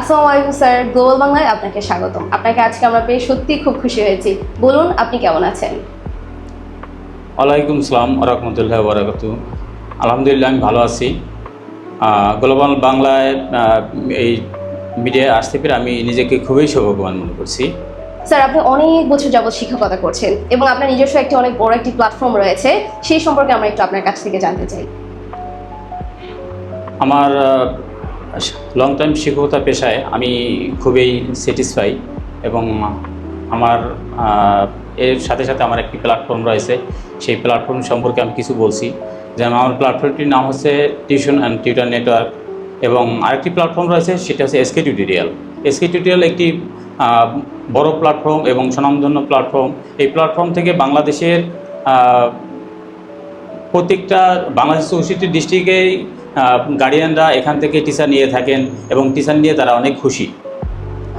আসসালামু আলাইকুম sir. Global বাংলায় আপনাকে স্বাগতম। আপনাকে আজকে আমরা পেয়ে সত্যি খুব খুশি হয়েছি। বলুন আপনি কেমন আছেন? ওয়ালাইকুম সালাম রহমতুল্লাহ বারাকাতু আলহামদুলিল্লাহ আমি ভালো আছি। গ্লোবাল বাংলায় এই মিডিয়ায় আসতে পেরে আমি নিজেকে খুবই সৌভাগ্যবান মনে করছি। স্যার আপনি অনেক বছর যাবৎ শিক্ষকতা করছেন এবং আপনার নিজস্ব একটি অনেক বড় একটি প্ল্যাটফর্ম রয়েছে। সেই সম্পর্কে আমরা একটু আপনার কাছ থেকে জানতে চাই। আমার লং টাইম শিক্ষকতা পেশায় আমি খুবই স্যাটিসফাই এবং আমার এর সাথে সাথে আমার একটি প্ল্যাটফর্ম রয়েছে। সেই প্ল্যাটফর্ম সম্পর্কে আমি কিছু বলছি। যেমন আমার প্ল্যাটফর্মটির নাম হচ্ছে টিউশন অ্যান্ড টিউটার নেটওয়ার্ক এবং আরেকটি প্ল্যাটফর্ম রয়েছে, সেটা হচ্ছে এসকে টিউটোরিয়াল এসকে টিউটোরিয়াল একটি বড় প্ল্যাটফর্ম এবং স্বনামধন্য প্ল্যাটফর্ম এই প্ল্যাটফর্ম থেকে বাংলাদেশের প্রত্যেকটা বাংলাদেশ চৌষট্টি ডিস্ট্রিক্টেই গার্ডিয়ানরা এখান থেকে টিচার নিয়ে থাকেন এবং টিচার নিয়ে তারা অনেক খুশি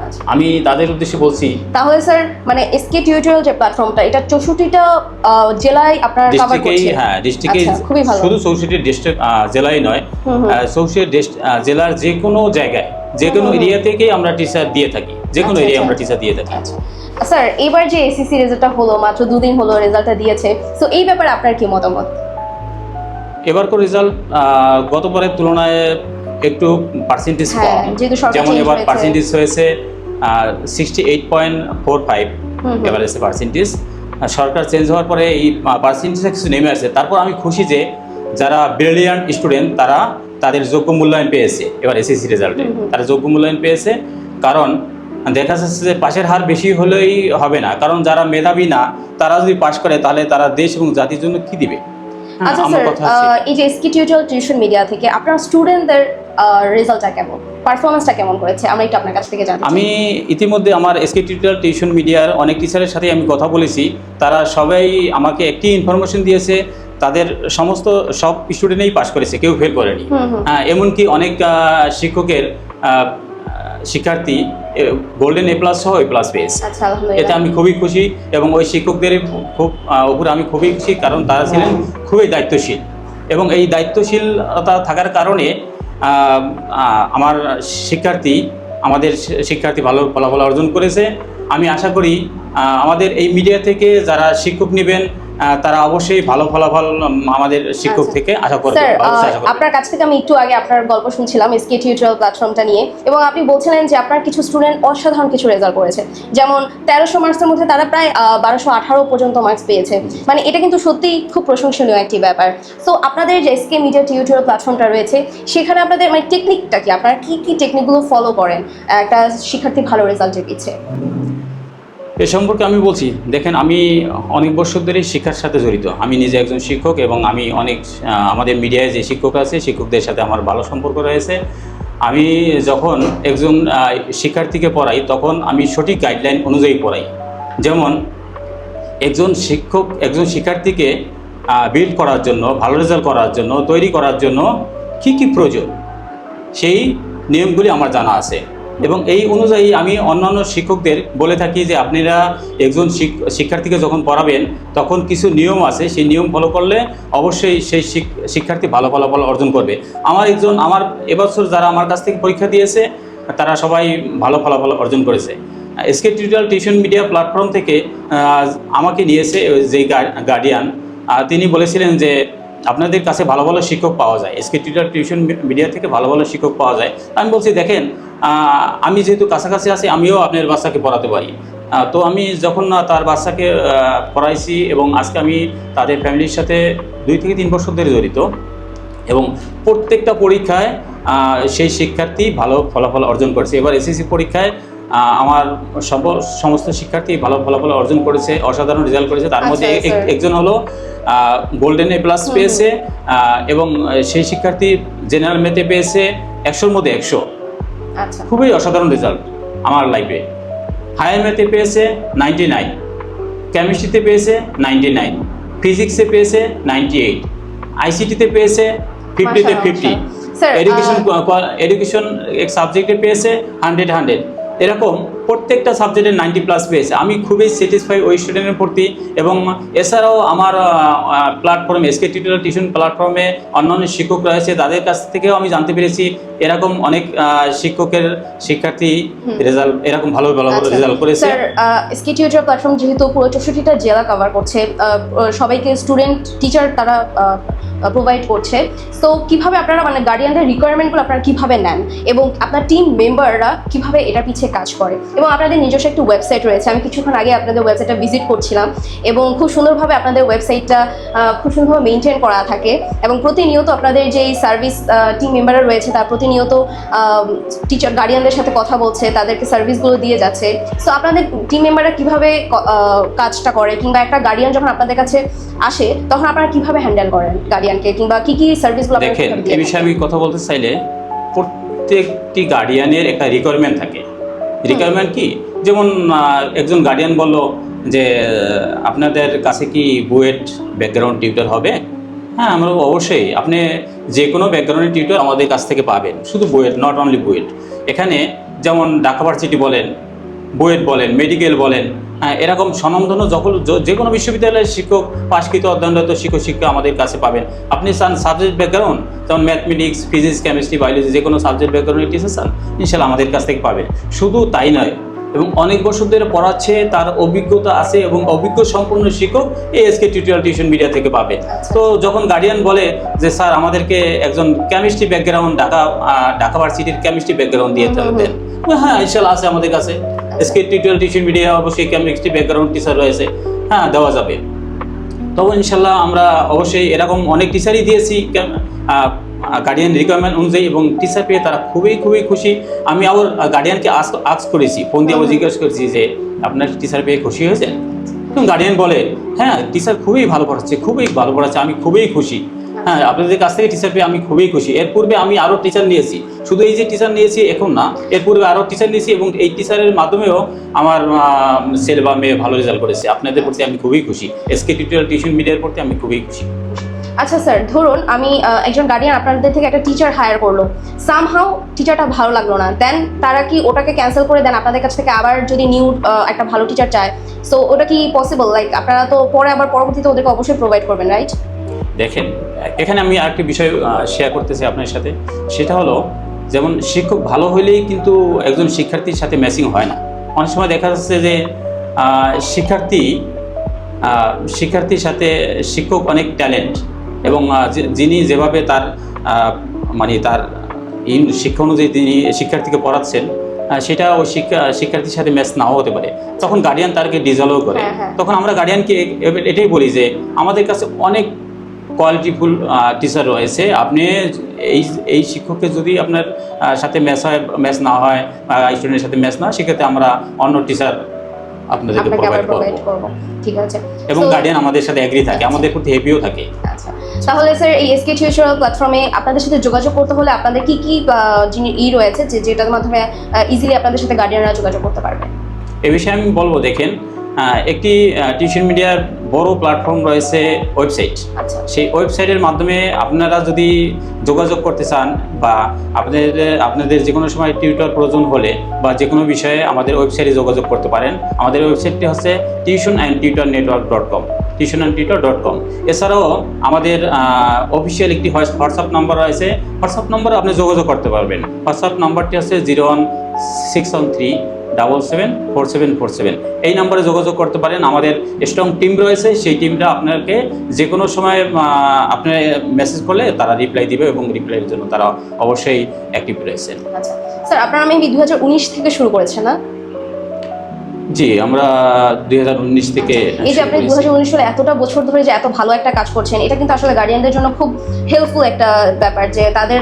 আচ্ছা। আমি তাদের উদ্দেশ্যে বলছি তাহলে স্যার মানে এসকে টিউটোরিয়াল যে প্ল্যাটফর্মটা এটা চৌষট্টিটা আহ, জেলায় আপনার কভার ডিস্ট্রিক্টেই করছে হ্যাঁ ডিস্ট্রিক্টে আচ্ছা, খুবই ভালো। শুধু চৌষট্টি ডিস্ট্রিক্ট জেলায় নয় হুম হুম। চৌষট্টি ডিস্ট- আহ, জেলার যে কোনো জায়গায় যে কোনো। এরিয়া থেকেই আমরা টিচার দিয়ে থাকি যে কোনো এরিয়া আচ্ছা। আমরা টিচার দিয়ে থাকি স্যার এবার যে এসএসসি রেজাল্টটা হলো মাত্র দুদিন হলো রেজাল্টটা দিয়েছে সো এই ব্যাপারে আপনার কি মতামত এবারকার রেজাল্ট গতবারের তুলনায় একটু পার্সেন্টেজ হ্যাঁ, কম। যেমন এবার পার্সেন্টেজ হয়েছে sixty eight point four five. এবার এসে পার্সেন্টেজ সরকার চেঞ্জ হওয়ার পরে এই পার্সেন্টেজটা কিছু নেমে আসে। তারপর আমি খুশি যে যারা ব্রিলিয়ান্ট স্টুডেন্ট তারা তাদের যোগ্য মূল্যায়ন পেয়েছে এবার এসএসসি রেজাল্টে। তারা যোগ্য মূল্যায়ন পেয়েছে কারণ দেখা যাচ্ছে যে পাশের হার বেশি হলেই হবে না। কারণ যারা মেধাবী না তারা যদি পাশ করে তাহলে তারা দেশ এবং জাতির জন্য কি দিবে? আচ্ছা স্যার এই যে এসকে টিউটোরিয়াল টিউশন মিডিয়া থেকে আপনার স্টুডেন্টদের রেজাল্টটা কেমন? পারফরমেন্সটা কেমন করেছে আমরা একটু আপনার কাছ থেকে জানতে চাই। আমি ইতিমধ্যে আমার এসকে টিউটোরিয়াল টিউশন মিডিয়ার অনেক টিচারের সাথে আমি কথা বলেছি। তারা সবাই আমাকে একটি ইনফরমেশন দিয়েছে তাদের সমস্ত সব স্টুডেন্টই পাশ করেছে কেউ ফেল করেনি। হ্যাঁ, এমনকি অনেক শিক্ষকের শিক্ষার্থী গোল্ডেন এ প্লাস সহ এ প্লাস পেয়েছে। আচ্ছা এতে আমি খুবই খুশি এবং ওই শিক্ষকদের খুব উপরে আমি খুবই খুশি কারণ তারা ছিলেন খুবই দায়িত্বশীল। এবং এই দায়িত্বশীলতা থাকার কারণে আমার শিক্ষার্থী আমাদের শিক্ষার্থী ভালো ফলাফল অর্জন করেছে। আমি আশা করি আমাদের এই মিডিয়া থেকে যারা শিক্ষক নেবেন তারা অবশ্যই ভালো ফলাফল আমাদের শিক্ষক আচ্ছা। থেকে আশা করবে। আপনার কাছ থেকে আমি একটু আগে আপনার গল্প শুনছিলাম এসকে টিউটোরিয়াল প্ল্যাটফর্মটা নিয়ে এবং আপনি বলছিলেন যে আপনার কিছু স্টুডেন্ট অসাধারণ কিছু রেজাল্ট করেছে। যেমন তেরোশো মার্কসের মধ্যে তারা প্রায় বারোশো আঠারো পর্যন্ত মার্কস পেয়েছে। মানে এটা কিন্তু সত্যিই খুব প্রশংসনীয় একটি ব্যাপার। সো আপনাদের যে এসকে মিডিয়া টিউটোরিয়াল প্ল্যাটফর্মটা রয়েছে সেখানে আপনাদের মানে টেকনিকটা কি? আপনারা কি কি টেকনিকগুলো ফলো করেন? একটা শিক্ষার্থী ভালো রেজাল্টের পিছিয়ে এ সম্পর্কে আমি বলছি, দেখেন আমি অনেক বছর ধরেই শিক্ষার সাথে জড়িত। আমি নিজে একজন শিক্ষক এবং আমি অনেক আমাদের মিডিয়ায় যে শিক্ষক আছে, শিক্ষকদের সাথে আমার ভালো সম্পর্ক রয়েছে। আমি যখন একজন শিক্ষার্থীকে পড়াই, তখন আমি সঠিক গাইডলাইন অনুযায়ী পড়াই। যেমন, একজন শিক্ষক, একজন শিক্ষার্থীকে বিল্ড করার জন্য, ভালো রেজাল্ট করার জন্য, তৈরি করার জন্য কী কী প্রয়োজন? সেই নিয়মগুলি আমার জানা আছে। এবং এই অনুযায়ী আমি অন্যান্য শিক্ষকদের বলে থাকি যে আপনারা একজন শিক- শিক্ষার্থীকে যখন পড়াবেন, তখন কিছু নিয়ম আছে, সেই নিয়ম ফলো করলে অবশ্যই সেই শিক্ষার্থী ভালো ফলাফল অর্জন করবে। আমার একজন, আমার এবছর যারা আমার কাছ থেকে পরীক্ষা দিয়েছে, তারা সবাই ভালো ফলাফল অর্জন করেছে। SK tutorial tuition media platform থেকে আমাকে নিয়েছে যে গার্ডিয়ান তিনি বলেছিলেন যে আপনাদের কাছে ভালো ভালো শিক্ষক পাওয়া যায়। এসকে টিউটার টিউশন মিডিয়া থেকে ভালো ভালো শিক্ষক পাওয়া যায়। আমি বলছি, দেখেন আমি যেহেতু কাছাকাছি আছি, আমিও আপনার বাচ্চাকে পড়াতে পারি। তো আমি যখন তার বাচ্চাকে পড়াইছি এবং আজকে আমি তাদের ফ্যামিলির সাথে দুই থেকে তিন বছর ধরে জড়িত এবং প্রত্যেকটা পরীক্ষায় সেই শিক্ষার্থী ভালো ফলাফল অর্জন করেছে। এবার এসএসসি পরীক্ষায় আমার সব- সমস্ত শিক্ষার্থী ভালো ফলাফল অর্জন করেছে অসাধারণ রেজাল্ট করেছে। তার মধ্যে আচ্ছা, এক- একজন হলো গোল্ডেন এ প্লাস পেয়েছে এবং সেই শিক্ষার্থী জেনারেল মেতে পেয়েছে একশোর মধ্যে একশো। আচ্ছা। খুবই অসাধারণ রেজাল্ট আমার লাইফে হায়ার ম্যাথে পেয়েছে নাইনটি নাইন কেমিস্ট্রিতে পেয়েছে নাইনটি নাইন ফিজিক্সে পেয়েছে নাইনটি এইট আইসিটিতে পেয়েছে ফিফটিতে ফিফটি এডুকেশন এডুকেশন এক সাবজেক্টে পেয়েছে হান্ড্রেড হান্ড্রেড এরকম প্রত্যেকটা সাবজেক্টে নাইনটি প্লাস পেয়েছে। আমি খুবই স্যাটিসফাই ওই স্টুডেন্টের প্রতি এবং এছাড়াও আমার প্ল্যাটফর্মে এসকে টিউটোরিয়াল টিউশন প্ল্যাটফর্মে অন্যান্য শিক্ষক রয়েছে তাদের কাছ থেকেও আমি জানতে পেরেছি। এরকম অনেক শিক্ষকের শিক্ষার্থী রেজাল্ট এরকম ভালো ভালো আচ্ছা। রেজাল্ট করেছে। স্যার এসকে টিউটার প্ল্যাটফর্ম যেহেতু পুরো চৌষট্টিটা জেলা কভার করছে সবাইকে স্টুডেন্ট টিচার তারা প্রোভাইড করছে। তো কীভাবে আপনারা মানে গার্ডিয়ানদের রিকোয়ারমেন্টগুলো আপনারা কীভাবে নেন? এবং আপনার টিম মেম্বাররা কীভাবে এটা পিছিয়ে কাজ করে? এবং আপনাদের নিজস্ব একটি ওয়েবসাইট রয়েছে। আমি কিছুক্ষণ আগে আপনাদের ওয়েবসাইটটা ভিজিট করছিলাম এবং খুব সুন্দরভাবে আপনাদের ওয়েবসাইটটা খুব সুন্দরভাবে মেনটেন করা থাকে এবং প্রতিনিয়ত আপনাদের যেই সার্ভিস টিম মেম্বাররা রয়েছে তারা প্রতিনিয়ত টিচার গার্ডিয়ানদের সাথে কথা বলছে তাদেরকে সার্ভিসগুলো দিয়ে যাচ্ছে। সো আপনাদের টিম মেম্বাররা কীভাবে কাজটা করে কিংবা একটা গার্ডিয়ান যখন আপনাদের কাছে আসে তখন আপনারা কীভাবে হ্যান্ডেল করেন গার্ডিয়ানকে কিংবা কী কী সার্ভিসগুলো দেখেন এই বিষয়ে আমি কথা বলতে চাইলে প্রত্যেকটি গার্ডিয়ানের একটা রিকোয়ারমেন্ট থাকে। রিকোয়ারমেন্ট কি? যেমন একজন গার্ডিয়ান বলল যে, আপনাদের কাছে কি বুয়েট ব্যাকগ্রাউন্ড টিউটার হবে? হ্যাঁ আমরা অবশ্যই। আপনি যে কোনো ব্যাকগ্রাউন্ডের টিউটার আমাদের কাছ থেকে পাবেন। শুধু বুয়েট নট অনলি বুয়েট। এখানে যেমন ঢাকা ভার্সিটি বলেন, বুয়েট বলেন মেডিকেল বলেন এরকম স্বনামধন্য যখন য- কোনো বিশ্ববিদ্যালয়ের শিক্ষক পাশকৃত অধ্যয়নরত শিক্ষক শিক্ষা আমাদের কাছে পাবেন। আপনি চান সাবজেক্ট ব্যাকগ্রাউন্ড যেমন ম্যাথমেটিক্স ফিজিক্স কেমিস্ট্রি বায়োলজি যে কোনো সাবজেক্ট ব্যাকগ্রাউন্ডের টিচার চান ইনশাল্লাহ আমাদের কাছ থেকে পাবেন। শুধু তাই নয় এবং অনেক বছর ধরে পড়াচ্ছে তার অভিজ্ঞতা আছে এবং অভিজ্ঞ সম্পূর্ণ শিক্ষক এই এসকে টিউটোরিয়াল টিউশন মিডিয়া থেকে পাবে। তো যখন গার্ডিয়ান বলে যে স্যার আমাদেরকে একজন কেমিস্ট্রি ব্যাকগ্রাউন্ড ঢাকা ঢাকা ভার্সিটির কেমিস্ট্রি ব্যাকগ্রাউন্ড দিয়ে। দেন। হ্যাঁ ইনশাল্লাহ আছে আমাদের কাছে। এসকে টিউটোরিয়াল টিউশন মিডিয়া অবশ্যই কেমিস্ট্রি ব্যাকগ্রাউন্ড টিচার রয়েছে হ্যাঁ দেওয়া যাবে। তবে ইনশাল্লাহ আমরা অবশ্যই এরকম অনেক টিচারই দিয়েছি গার্ডিয়ান রিকোয়ারমেন্ট অনুযায়ী এবং টিচার পেয়ে তারা খুবই খুবই খুশি। আমি আবার গার্ডিয়ানকে আস আক্স করেছি ফোন দিয়ে আবার জিজ্ঞেস করেছি যে, আপনার টিচার পেয়ে খুশি হয়েছে গার্ডিয়ান বলে হ্যাঁ টিচার খুবই ভালো পড়াচ্ছে, খুবই ভালো পড়াচ্ছে, আমি খুবই খুশি। হ্যাঁ আপনাদের কাছ থেকে টিচার পেয়ে আমি খুবই খুশি। এর পূর্বে আমি আরও টিচার নিয়েছি। শুধু এই যে টিচার নিয়েছি এখন না। এর পূর্বে আরও টিচার নিয়েছি এবং এই টিচারের মাধ্যমেও আমার ছেলে বা মেয়ে ভালো রেজাল্ট করেছে। আপনাদের প্রতি আমি খুবই খুশি। এসকে টিউটোরিয়াল টিউশন মিডিয়ার প্রতি আমি খুবই খুশি। আচ্ছা স্যার ধরুন আমি একজন গার্ডিয়ান আপনাদের থেকে একটা টিচার হায়ার করল। সামহাও টিচারটা ভালো লাগল না। দেন তারা কি ওটাকে ক্যান্সেল করে দেন? আপনাদের কাছ থেকে আবার যদি নিউ একটা ভালো টিচার চায়। সো ওটা কি পসিবল লাইক আপনারা তো পরে আবার পরবর্তীতে ওদেরকে অবশ্যই প্রোভাইড করবেন রাইট দেখেন এখানে আমি আরেকটি বিষয় শেয়ার করতেছি আপনার সাথে। সেটা হলো যেমন শিক্ষক ভালো হইলেই কিন্তু একজন শিক্ষার্থীর সাথে ম্যাচিং হয় না। অনেক সময় দেখা যাচ্ছে যে শিক্ষার্থী শিক্ষার্থীর সাথে শিক্ষক অনেক ট্যালেন্ট এবং যিনি যেভাবে তার মানে তার ইন শিক্ষা অনুযায়ী তিনি শিক্ষার্থীকে পড়াচ্ছেন সেটা ওই শিক্ষা শিক্ষার্থীর সাথে ম্যাচ নাও হতে পারে। তখন গার্ডিয়ান তারকে ডিজলভ করে। হ্যাঁ, হ্যাঁ। তখন আমরা গার্ডিয়ানকে এটাই বলি যে আমাদের কাছে অনেক কোয়ালিটিফুল টিচার রয়েছে। আপনি এই এই শিক্ষককে যদি আপনার সাথে ম্যাচ হয় ম্যাচ না হয় বা স্টুডেন্টের সাথে ম্যাচ না সেক্ষেত্রে আমরা অন্য টিচার আপনাদেরকে প্রোভাইড করব। ঠিক আছে। এবং গার্ডিয়ান আমাদের সাথে এগ্রি থাকে। আমাদের প্রতি হেভিও থাকে। আচ্ছা। তাহলে স্যার এই এসকে টিউটোরিয়াল প্ল্যাটফর্মে আপনাদের সাথে যোগাযোগ করতে হলে আপনাদের কি কি ই রয়েছে যে যেটার মাধ্যমে ইজিলি আপনাদের সাথে গার্ডিয়ানরা যোগাযোগ করতে পারবে? এ বিষয়ে আমি বলব দেখেন একটি টিউশন মিডিয়ার বড় প্ল্যাটফর্ম রয়েছে ওয়েবসাইট আচ্ছা। সেই ওয়েবসাইটের মাধ্যমে আপনারা যদি যোগাযোগ করতে চান বা আপনাদের আপনাদের যে কোনো সময় টিউটর প্রয়োজন হলে বা যে কোনো বিষয়ে আমাদের ওয়েবসাইটে যোগাযোগ করতে পারেন আমাদের ওয়েবসাইটটি হচ্ছে tuition and tutor network dot com tuition dot com এছাড়াও আমাদের অফিসিয়াল একটি হোয়াটসঅ্যাপ নাম্বার রয়েছে। হোয়াটসঅ্যাপ নম্বরে আপনি যোগাযোগ করতে পারবেন। হোয়াটসঅ্যাপ নাম্বারটি হচ্ছে zero one, six one three, double seven, four seven four seven. এই নম্বরে যোগাযোগ করতে পারেন। আমাদের স্ট্রং টিম রয়েছে। সেই টিমটা আপনাকে যে কোনো সময় আপনি মেসেজ করলে তারা রিপ্লাই দিবে এবং রিপ্লাইয়ের জন্য তারা অবশ্যই অ্যাক্টিভ রয়েছে। আচ্ছা। স্যার, আপনারা আমি দু হাজার উনিশ থেকে শুরু করেছেন না? জি আমরা দুই থেকে এই যে আপনি দু করেছি। সালে এতটা বছর ধরে যে এত ভালো একটা কাজ করছেন এটা কিন্তু আসলে গার্ডিয়ানদের জন্য খুব হেল্পফুল একটা ব্যাপার যে তাদের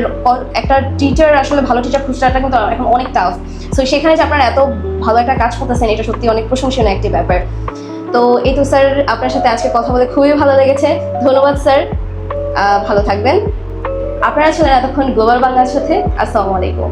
একটা টিচার আসলে ভালো টিচার খুঁজটাটা কিন্তু এখন অনেক টাফ সো সেখানে যে আপনারা এত ভালো একটা কাজ করতেছেন এটা সত্যি অনেক প্রশংসনীয় একটি ব্যাপার। তো এই তো স্যার আপনার সাথে আজকে কথা বলে খুবই ভালো লেগেছে। ধন্যবাদ স্যার ভালো থাকবেন। আপনারা ছিলেন এতক্ষণ গ্লোবাল বাংলার সাথে। আসসালামু আলাইকুম।